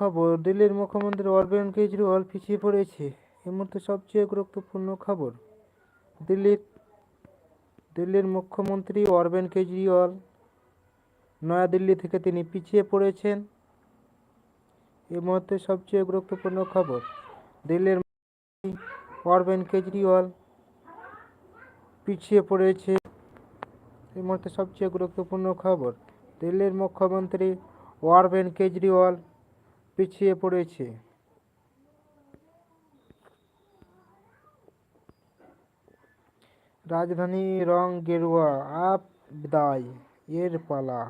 খবর, দিল্লির মুখ্যমন্ত্রী অরবিন্দ কেজরিওয়াল পিছিয়ে পড়েছে। এই মুহূর্তে সবচেয়ে গুরুত্বপূর্ণ খবর, দিল্লির দিল্লির মুখ্যমন্ত্রী অরবিন্দ কেজরিওয়াল নয়াদিল্লি থেকে তিনি পিছিয়ে পড়েছেন। এই মুহূর্তে সবচেয়ে গুরুত্বপূর্ণ খবর, দিল্লির অরবিন্দ কেজরিওয়াল পিছিয়ে পড়েছে। এই মুহূর্তে সবচেয়ে গুরুত্বপূর্ণ খবর, দিল্লির মুখ্যমন্ত্রী অরবিন্দ কেজরিওয়াল পিছিয়ে পড়েছে। রাজধানী রং গেরুয়া আপ বিদায় এর পালা।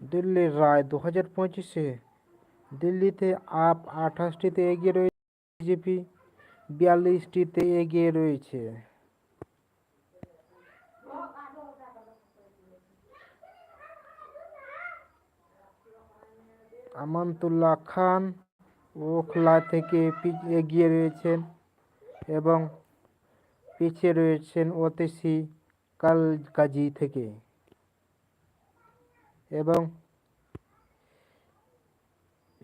দিল্লির রায় দু হাজার পঁচিশে দিল্লিতে আপ আঠাশটিতে এগিয়ে রয়েছে বিজেপি, বিয়াল্লিশটিতে এগিয়ে রয়েছে। আমানতুল্লাহ খান ওখলা থেকে এগিয়ে রয়েছেন এবং পিছিয়ে রয়েছেন ওতেসি কালকাজি থেকে। এবং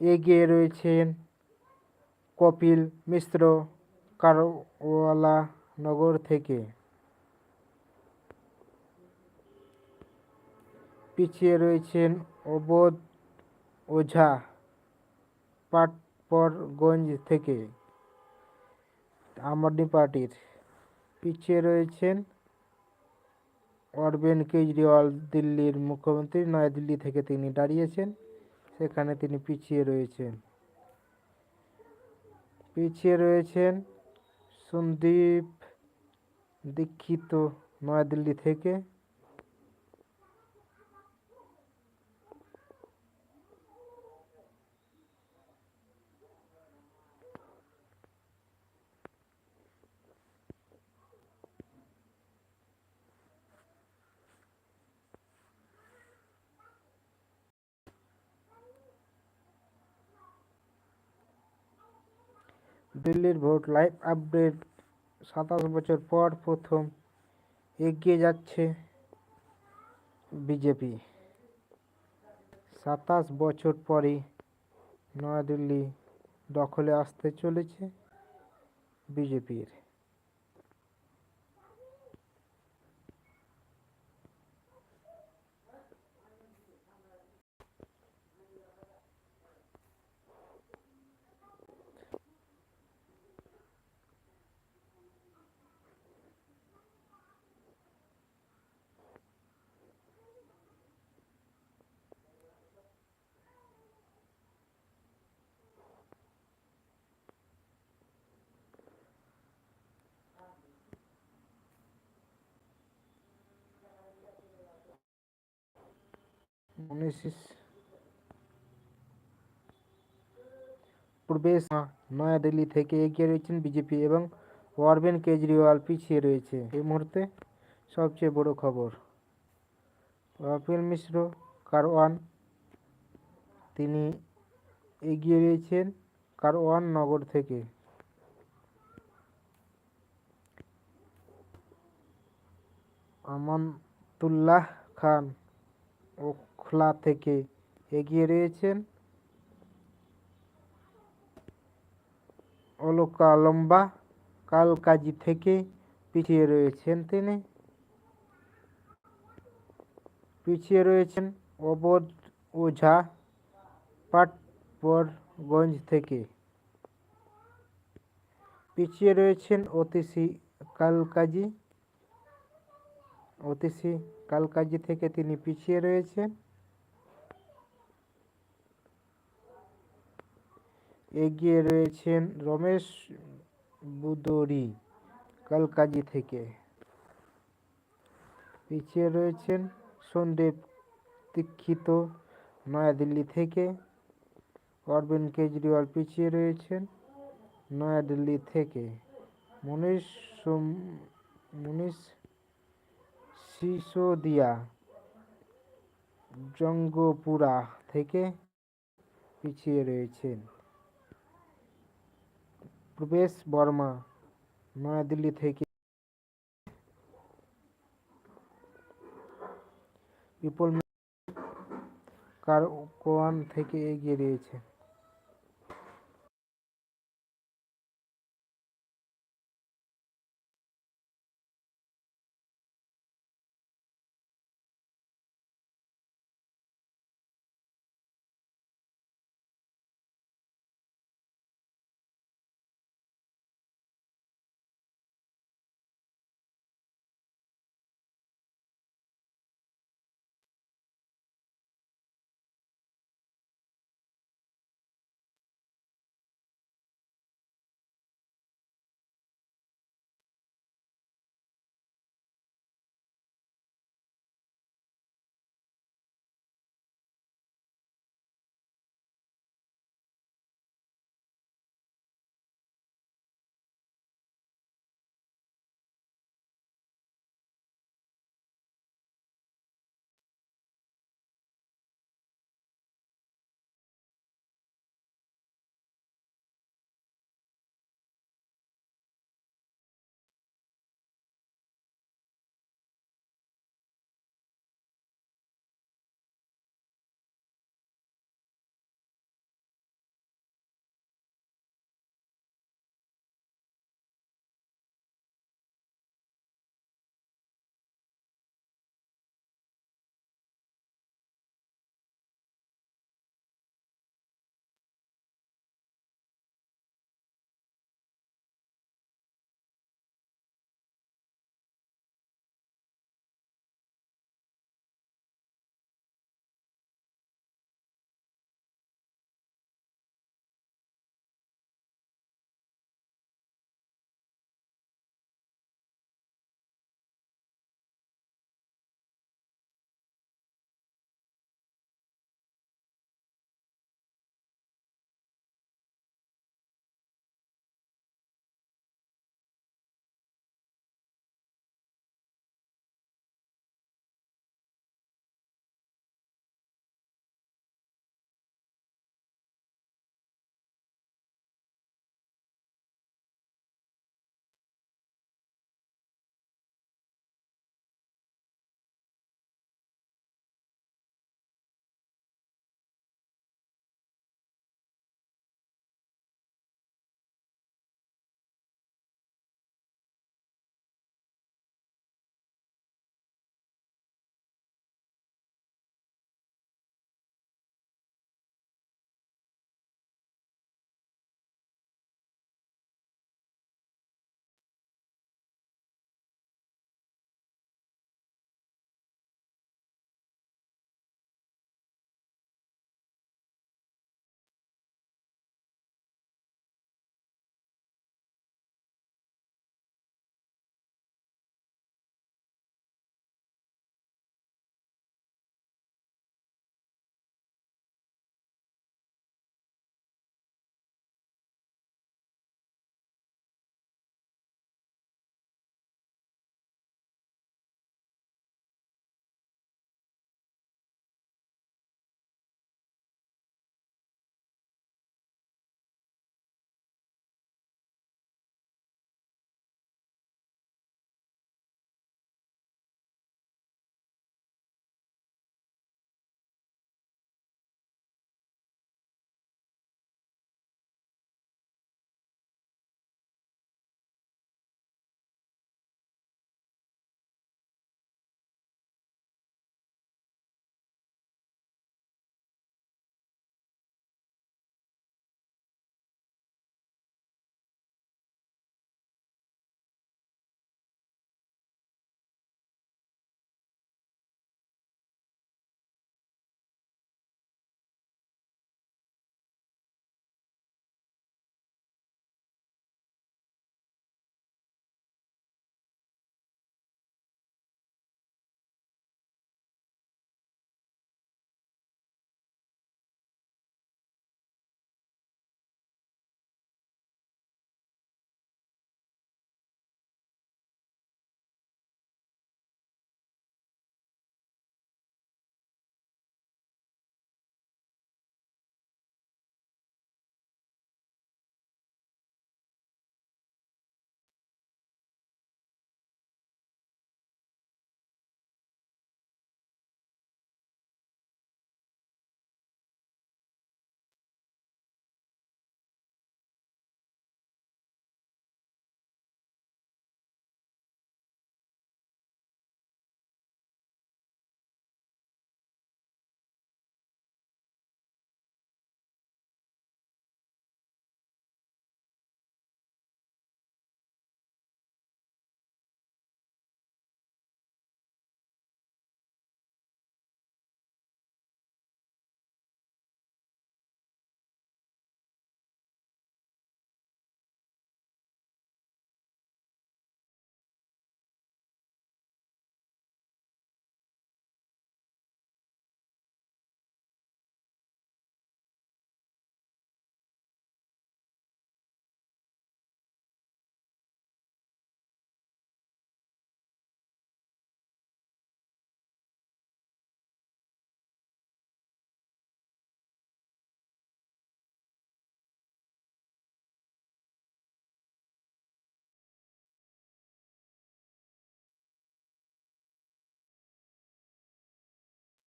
এগিয়ে রয়েছেন কপিল মিশ্র কারওয়ালা নগর থেকে। পিছিয়ে রয়েছেন অবোধ ওঝা পাটপরগঞ্জ থেকে আম আদমি পার্টির পিছিয়ে রয়েছেন অরবিন্দ কেজরিওয়াল, দিল্লির মুখ্যমন্ত্রী। নয়াদিল্লি থেকে তিনি দাঁড়িয়েছেন, সেখানে তিনি পিছিয়ে রয়েছেন। পিছিয়ে রয়েছেন সন্দীপ দীক্ষিত নয়াদিল্লি থেকে। দিল্লির ভোট লাইভ আপডেট, সাতাশ বছর পর প্রথম এগিয়ে যাচ্ছে বিজেপি। সাতাশ বছর পরে নয়াদিল্লি দখলে আসতে চলেছে বিজেপির। উনিশ প্রবেশ নয়াদিল্লি থেকে এগিয়ে রয়েছেন বিজেপি এবং অরবিন্দ কেজরিওয়াল পিছিয়ে রয়েছে। এই মুহূর্তে সবচেয়ে বড় খবর কপিল মিশ্র, কারওয়ান, তিনি এগিয়ে রয়েছেন কারওয়ান নগর থেকে। আমানতুল্লাহ খান ওখলা থেকে এগিয়ে রয়েছেন। অলোকা লম্বা কালকাজি থেকে পিছিয়ে রয়েছেন তিনি। পিছিয়ে রয়েছেন অবোধ ওঝা পাটপরগঞ্জ থেকে। পিছিয়ে রয়েছেন অতিসি কালকাজি। অতিসি কালকাজি থেকে তিনি পিছিয়ে রয়েছেন। এগিয়ে রয়েছেন রমেশ বুদরি, কালকাজি থেকে। পিছিয়ে রয়েছেন সন্দীপ দীক্ষিত, নয়াদিল্লি থেকে। অরবিন্দ কেজরিওয়াল পিছিয়ে রয়েছেন নয়াদিল্লি থেকে। মনীষ মনীষ সিসোদিয়া জঙ্গপুরা থেকে পিছিয়ে রয়েছেন। প্রবেশ বর্মা নয়াদিল্লি থেকে বিপুল কারওয়ান থেকে এগিয়ে রয়েছে